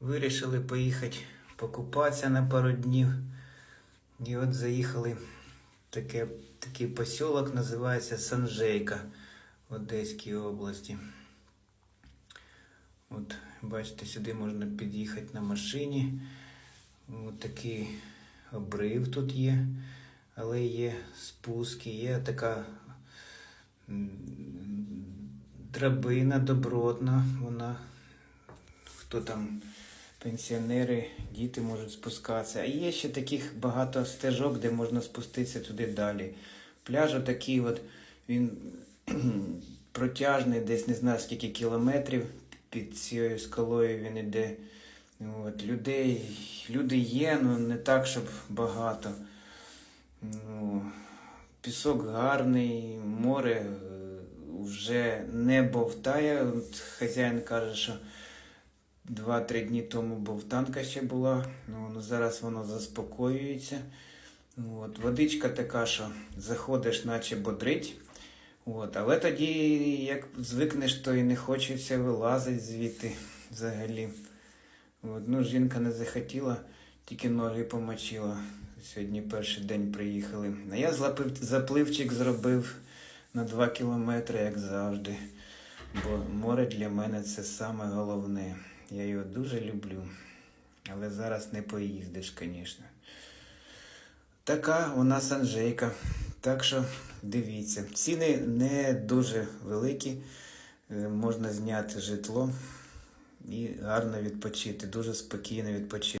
Вирішили поїхати покупатися на пару днів. І от заїхали в таке, такий посілок, називається Санжейка в Одеській області. От, бачите, сюди можна під'їхати на машині. От такий обрив тут є, але є спуски, є така драбина добротна, вона хто там пенсіонери, діти можуть спускатися. А є ще таких багато стежок, де можна спуститися туди далі. Пляж отакий от, він протяжний, десь не знаю скільки кілометрів під цією скалою він іде. От, людей, люди є, але не так, щоб багато. Ну, пісок гарний, море е, вже не бовтає. От хазяїн каже, що Два-три дні тому бовтанка ще була, ну, ну зараз воно заспокоюється. От, водичка така, що заходиш, наче бодрить. От, але тоді, як звикнеш, то і не хочеться вилазити звідти взагалі. От, ну, жінка не захотіла, тільки ноги помочила. Сьогодні перший день приїхали. А я злапив, запливчик зробив на 2 кілометри, як завжди. Бо море для мене це саме головне. Я його дуже люблю. Але зараз не поїздиш, звісно. Така у нас Анжейка. Так що дивіться. Ціни не дуже великі. Е, Можна зняти житло і гарно відпочити. Дуже спокійно відпочити.